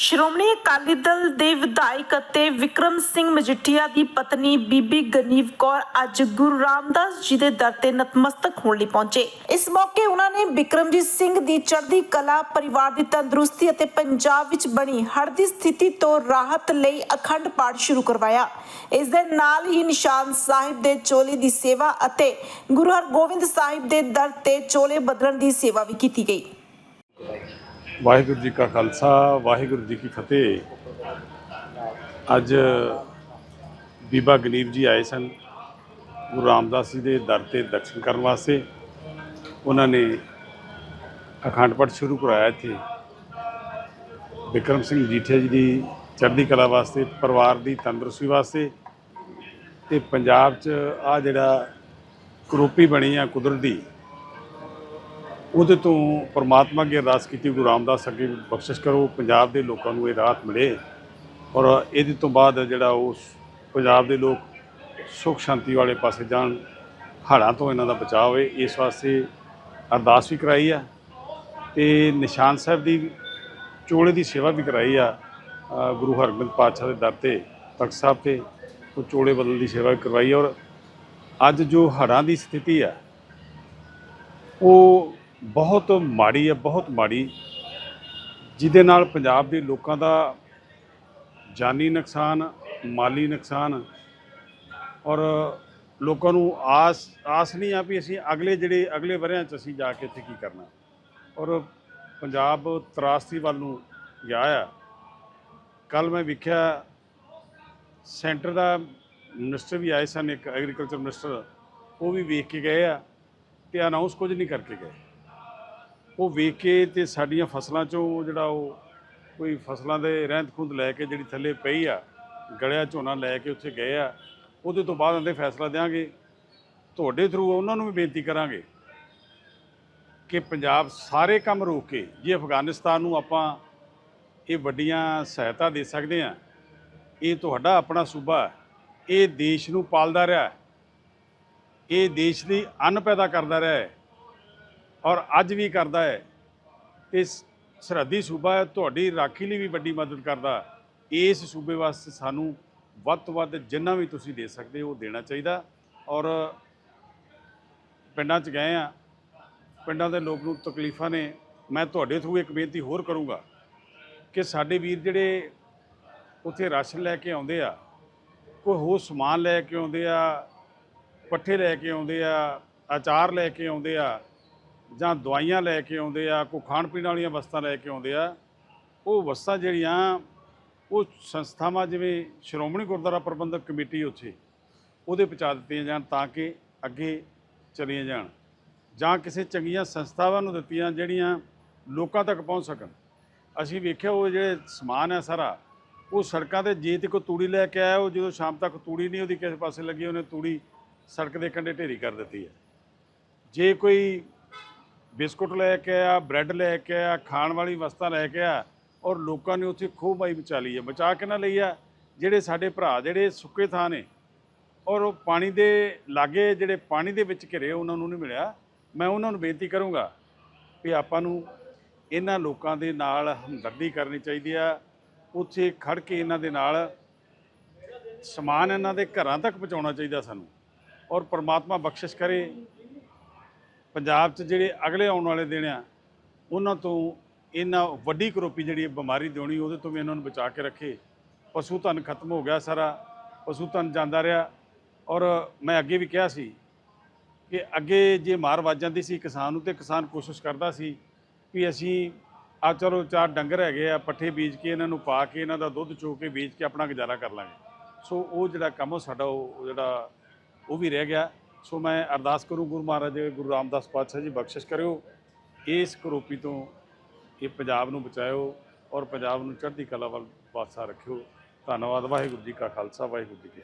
ਸ਼੍ਰੋਮਣੀ ਅਕਾਲੀ ਦਲ ਦੇ ਵਿਧਾਇਕ ਅਤੇ ਵਿਕਰਮ ਸਿੰਘ ਮਜੀਠੀਆ ਦੀ ਪਤਨੀ ਬੀਬੀ ਗਨੀਵ ਕੌਰ ਅੱਜ ਗੁਰੂ ਰਾਮਦਾਸ ਜੀ ਦੇ ਦਰ ਤੇ ਨਤਮਸਤਕ ਹੋਣ ਲਈ ਪਹੁੰਚੇ। ਇਸ ਮੌਕੇ ਉਹਨਾਂ ਨੇ ਬਿਕਰਮਜੀਤ ਸਿੰਘ ਦੀ ਚੜ੍ਹਦੀ ਕਲਾ, ਪਰਿਵਾਰ ਦੀ ਤੰਦਰੁਸਤੀ ਅਤੇ ਪੰਜਾਬ ਵਿੱਚ ਬਣੀ ਹੜ੍ਹ ਦੀ ਸਥਿਤੀ ਤੋਂ ਰਾਹਤ ਲਈ ਅਖੰਡ ਪਾਠ ਸ਼ੁਰੂ ਕਰਵਾਇਆ। ਇਸ ਦੇ ਨਾਲ ਹੀ ਨਿਸ਼ਾਨ ਸਾਹਿਬ ਦੇ ਚੋਲੇ ਦੀ ਸੇਵਾ ਅਤੇ ਗੁਰੂ ਹਰਗੋਬਿੰਦ ਸਾਹਿਬ ਦੇ ਦਰ ਤੇ ਚੋਲੇ ਬਦਲਣ ਦੀ ਸੇਵਾ ਵੀ ਕੀਤੀ ਗਈ। ਵਾਹਿਗੁਰੂ ਜੀ ਕਾ ਖਾਲਸਾ, ਵਾਹਿਗੁਰੂ ਜੀ ਕੀ ਫਤਿਹ। ਅੱਜ ਬੀਬਾ ਗਨੀਬ ਜੀ ਆਏ ਸਨ, ਗੁਰੂ ਰਾਮਦਾਸ ਜੀ ਦੇ ਦਰ ਤੇ ਦਰਸ਼ਨ ਕਰਨ ਵਾਸਤੇ। ਉਹਨਾਂ ਨੇ ਅਖੰਡ ਪਾਠ ਸ਼ੁਰੂ ਕਰਾਇਆ ਇੱਥੇ। ਵਿਕਰਮ ਸਿੰਘ ਜੀਠੇ ਜੀ ਦੀ ਚੜ੍ਹਦੀ ਕਲਾ ਵਾਸਤੇ, ਪਰਿਵਾਰ ਦੀ ਤੰਦਰੁਸਤੀ ਵਾਸਤੇ ਤੇ ਪੰਜਾਬ 'ਚ ਆ ਜਿਹੜਾ ਕਰੋਪੀ ਬਣੀ ਆ ਕੁਦਰਤ ਦੀ ਉਹਦੇ ਤੋਂ ਪਰਮਾਤਮਾ ਅੱਗੇ ਅਰਦਾਸ ਕੀਤੀ, ਗੁਰੂ ਰਾਮਦਾਸ ਅੱਗੇ ਬਖਸ਼ਿਸ਼ ਕਰੋ, ਪੰਜਾਬ ਦੇ ਲੋਕਾਂ ਨੂੰ ਇਹ ਰਾਹਤ ਮਿਲੇ। ਔਰ ਇਹਦੇ ਤੋਂ ਬਾਅਦ ਜਿਹੜਾ ਉਸ ਪੰਜਾਬ ਦੇ ਲੋਕ ਸੁਖ ਸ਼ਾਂਤੀ ਵਾਲੇ ਪਾਸੇ ਜਾਣ, ਹੜ੍ਹਾਂ ਤੋਂ ਇਹਨਾਂ ਦਾ ਬਚਾਅ ਹੋਵੇ ਇਸ ਵਾਸਤੇ ਅਰਦਾਸ ਵੀ ਕਰਾਈ ਆ। ਤੇ ਨਿਸ਼ਾਨ ਸਾਹਿਬ ਦੀ ਚੋਲੇ ਦੀ ਸੇਵਾ ਵੀ ਕਰਾਈ ਆ ਗੁਰੂ ਹਰਗੋਬਿੰਦ ਪਾਤਸ਼ਾਹ ਦੇ ਦਰ ਤੇ, ਤਖਤ ਸਾਹਿਬ ਤੇ, ਉਹ ਚੋਲੇ ਬਦਲਣ ਦੀ ਸੇਵਾ ਵੀ ਕਰਵਾਈ। ਔਰ ਅੱਜ ਜੋ ਹੜ੍ਹਾਂ ਦੀ ਸਥਿਤੀ ਆ, ਉਹ ਬਹੁਤ ਮਾੜੀ ਹੈ, ਬਹੁਤ ਮਾੜੀ। ਜਿਹਦੇ ਨਾਲ ਪੰਜਾਬ ਦੇ ਲੋਕਾਂ ਦਾ ਜਾਨੀ ਨੁਕਸਾਨ, ਮਾਲੀ ਨੁਕਸਾਨ ਔਰ ਲੋਕਾਂ ਨੂੰ ਆਸ ਆਸ ਨਹੀਂ ਆ ਵੀ ਅਸੀਂ ਅਗਲੇ ਜਿਹੜੇ, ਅਗਲੇ ਵਰਿਆਂ 'ਚ ਅਸੀਂ ਜਾ ਕੇ ਇੱਥੇ ਕੀ ਕਰਨਾ। ਔਰ ਪੰਜਾਬ ਤਰਾਸਤੀ ਵੱਲ ਨੂੰ ਗਿਆ ਆ। ਕੱਲ ਮੈਂ ਵੇਖਿਆ, ਸੈਂਟਰ ਦਾ ਮਿਨਿਸਟਰ ਵੀ ਆਏ ਸਨ, ਇੱਕ ਐਗਰੀਕਲਚਰ ਮਿਨਿਸਟਰ, ਉਹ ਵੀ ਵੇਖ ਕੇ ਗਏ ਆ ਤੇ ਅਨਾਉਂਸ ਕੁਝ ਨਹੀਂ ਕਰਕੇ ਗਏ। ਉਹ ਵੇਖ ਕੇ ਤੇ ਸਾਡੀਆਂ ਫਸਲਾਂ ਚੋਂ ਜਿਹੜਾ ਉਹ ਕੋਈ ਫਸਲਾਂ ਦੇ ਰਹਿੰਦ ਖੁੰਦ ਲੈ ਕੇ ਜਿਹੜੀ ਥੱਲੇ ਪਈ ਆ, ਗਲਿਆ ਝੋਨਾ ਲੈ ਕੇ ਉੱਥੇ ਗਏ ਆ, ਉਹਦੇ ਤੋਂ ਬਾਅਦ ਉਹਦੇ ਫੈਸਲਾ ਦੇਵਾਂਗੇ ਤੁਹਾਡੇ ਥਰੂ ਉਹਨਾਂ ਨੂੰ ਵੀ ਬੇਨਤੀ ਕਰਾਂਗੇ ਕਿ ਪੰਜਾਬ ਸਾਰੇ ਕੰਮ ਰੋਕ ਕੇ, ਜੇ ਅਫਗਾਨਿਸਤਾਨ ਨੂੰ ਆਪਾਂ ਇਹ ਵੱਡੀਆਂ ਸਹਾਇਤਾ ਦੇ ਸਕਦੇ ਆ, ਇਹ ਤੁਹਾਡਾ ਆਪਣਾ ਸੂਬਾ ਇਹ ਦੇਸ਼ ਨੂੰ ਪਾਲਦਾ ਰਿਹਾ ਇਹ ਦੇਸ਼ ਲਈ ਅੰਨ ਪੈਦਾ ਕਰਦਾ ਰਿਹਾ ਹੈ ਔਰ ਅੱਜ ਵੀ ਕਰਦਾ ਹੈ। ਤੇ ਸਰਹੱਦੀ ਸੂਬਾ ਹੈ ਤੁਹਾਡੀ ਰਾਖੀ ਲਈ ਵੀ ਵੱਡੀ ਮਦਦ ਕਰਦਾ। ਇਸ ਸੂਬੇ ਵਾਸਤੇ ਸਾਨੂੰ ਵੱਧ ਤੋਂ ਵੱਧ ਜਿੰਨਾ ਵੀ ਤੁਸੀਂ ਦੇ ਸਕਦੇ ਹੋ ਦੇਣਾ ਚਾਹੀਦਾ। ਔਰ ਪਿੰਡਾਂ 'ਚ ਗਏ ਆ ਪਿੰਡਾਂ ਦੇ ਲੋਕ ਨੂੰ ਤਕਲੀਫਾਂ ਨੇ। ਮੈਂ ਤੁਹਾਡੇ ਥਰੂ ਇੱਕ ਬੇਨਤੀ ਹੋਰ ਕਰੂੰਗਾ ਕਿ ਸਾਡੇ ਵੀਰ ਜਿਹੜੇ ਉੱਥੇ ਰਾਸ਼ਨ ਲੈ ਕੇ ਆਉਂਦੇ ਆ, ਕੋਈ ਹੋਰ ਸਮਾਨ ਲੈ ਕੇ ਆਉਂਦੇ ਆ, ਪੱਠੇ ਲੈ ਕੇ ਆਉਂਦੇ ਆ, ਅਚਾਰ ਲੈ ਕੇ ਆਉਂਦੇ ਆ ਜਾਂ ਦਵਾਈਆਂ ਲੈ ਕੇ ਆਉਂਦੇ ਆ, ਕੋਈ ਖਾਣ ਪੀਣ ਵਾਲੀਆਂ ਵਸਤਾਂ ਲੈ ਕੇ ਆਉਂਦੇ ਆ, ਉਹ ਵਸਤਾਂ ਜਿਹੜੀਆਂ, ਉਹ ਸੰਸਥਾਵਾਂ ਜਿਵੇਂ ਸ਼੍ਰੋਮਣੀ ਗੁਰਦੁਆਰਾ ਪ੍ਰਬੰਧਕ ਕਮੇਟੀ ਉੱਥੇ, ਉਹਦੇ ਪਹੁੰਚਾ ਦਿੱਤੀਆਂ ਜਾਣ ਤਾਂ ਕਿ ਅੱਗੇ ਚਲੀਆਂ ਜਾਣ, ਜਾਂ ਕਿਸੇ ਚੰਗੀਆਂ ਸੰਸਥਾਵਾਂ ਨੂੰ ਦਿੱਤੀਆਂ ਜਿਹੜੀਆਂ ਲੋਕਾਂ ਤੱਕ ਪਹੁੰਚ ਸਕਣ। ਅਸੀਂ ਵੇਖਿਆ ਉਹ ਜਿਹੜੇ ਸਮਾਨ ਹੈ ਸਾਰਾ, ਉਹ ਸੜਕਾਂ ਤੇ ਜੇ ਤੇ ਕੋਈ ਤੂੜੀ ਲੈ ਕੇ ਆਇਆ, ਉਹ ਜਦੋਂ ਸ਼ਾਮ ਤੱਕ ਤੂੜੀ ਨਹੀਂ ਉਹਦੀ ਕਿਸੇ ਪਾਸੇ ਲੱਗੀ, ਉਹਨੇ ਤੂੜੀ ਸੜਕ ਦੇ ਕੰਢੇ ਢੇਰੀ ਕਰ ਦਿੱਤੀ ਹੈ। ਜੇ ਕੋਈ ਬਿਸਕੁਟ ਲੈ ਕੇ ਆਇਆ ਬ੍ਰੈਡ ਲੈ ਕੇ ਆਇਆ ਖਾਣ ਵਾਲੀ ਵਸਤਾਂ ਲੈ ਕੇ ਆਇਆ ਔਰ ਲੋਕਾਂ ਨੇ ਉੱਥੇ ਖੂਬ ਬਾਈ ਬਚਾ ਲਈ ਹੈ। ਬਚਾ ਕੇ ਨਾ ਲਈ ਆ? ਜਿਹੜੇ ਸਾਡੇ ਭਰਾ, ਜਿਹੜੇ ਸੁੱਕੇ ਥਾਂ ਨੇ ਔਰ ਉਹ ਪਾਣੀ ਦੇ ਲਾਗੇ ਜਿਹੜੇ ਪਾਣੀ ਦੇ ਵਿੱਚ ਘਿਰੇ ਉਹਨਾਂ ਨੂੰ ਨਹੀਂ ਮਿਲਿਆ। ਮੈਂ ਉਹਨਾਂ ਨੂੰ ਬੇਨਤੀ ਕਰੂੰਗਾ ਵੀ ਆਪਾਂ ਨੂੰ ਇਹਨਾਂ ਲੋਕਾਂ ਦੇ ਨਾਲ ਹਮਦਰਦੀ ਕਰਨੀ ਚਾਹੀਦੀ ਆ। ਉੱਥੇ ਖੜ ਕੇ ਇਹਨਾਂ ਦੇ ਨਾਲ ਸਮਾਨ ਇਹਨਾਂ ਦੇ ਘਰਾਂ ਤੱਕ ਪਹੁੰਚਾਉਣਾ ਚਾਹੀਦਾ ਸਾਨੂੰ ਔਰ ਪਰਮਾਤਮਾ ਬਖਸ਼ਿਸ਼ ਕਰੇ। ਪੰਜਾਬ 'ਚ ਜਿਹੜੇ ਅਗਲੇ ਆਉਣ ਵਾਲੇ ਦਿਨ ਆ, ਉਹਨਾਂ ਤੋਂ ਇਹਨਾਂ ਵੱਡੀ ਕਰੋਪੀ ਜਿਹੜੀ ਬਿਮਾਰੀ ਦੇਣੀ, ਉਹਦੇ ਤੋਂ ਵੀ ਇਹਨਾਂ ਨੂੰ ਬਚਾ ਕੇ ਰੱਖੇ। ਪਸ਼ੂ ਧਨ ਖਤਮ ਹੋ ਗਿਆ ਸਾਰਾ, ਪਸ਼ੂ ਧਨ ਜਾਂਦਾ ਰਿਹਾ। ਔਰ ਮੈਂ ਅੱਗੇ ਵੀ ਕਿਹਾ ਸੀ ਕਿ ਅੱਗੇ ਜੇ ਮਾਰ ਵੱਜ ਜਾਂਦੀ ਸੀ ਕਿਸਾਨ ਨੂੰ, ਤੇ ਕਿਸਾਨ ਕੋਸ਼ਿਸ਼ ਕਰਦਾ ਸੀ ਵੀ ਅਸੀਂ ਆ ਚਲੋ ਚਾਰ ਡੰਗਰ ਹੈਗੇ ਆ, ਪੱਠੇ ਬੀਜ ਕੇ ਇਹਨਾਂ ਨੂੰ ਪਾ ਕੇ, ਇਹਨਾਂ ਦਾ ਦੁੱਧ ਚੋ ਕੇ ਵੇਚ ਕੇ ਆਪਣਾ ਗੁਜ਼ਾਰਾ ਕਰ ਲਾਂਗੇ। ਸੋ ਉਹ ਜਿਹੜਾ ਕੰਮ ਉਹ ਸਾਡਾ ਉਹ ਜਿਹੜਾ ਉਹ ਵੀ ਰਹਿ ਗਿਆ। ਸੋ ਮੈਂ ਅਰਦਾਸ ਕਰੂੰ ਗੁਰੂ ਮਹਾਰਾਜ ਗੁਰੂ ਰਾਮਦਾਸ ਪਾਤਸ਼ਾਹ ਜੀ ਬਖਸ਼ਿਸ਼ ਕਰਿਓ। ਇਸ ਕਰੋਪੀ ਤੋਂ ਇਹ ਪੰਜਾਬ ਨੂੰ ਬਚਾਇਓ ਔਰ ਪੰਜਾਬ ਨੂੰ ਚੜ੍ਹਦੀ ਕਲਾ ਵੱਲ ਪਾਸਾ ਰੱਖਿਓ। ਧੰਨਵਾਦ, ਵਾਹਿਗੁਰੂ ਜੀ ਕਾ ਖਾਲਸਾ, ਵਾਹਿਗੁਰੂ ਜੀ ਕੀ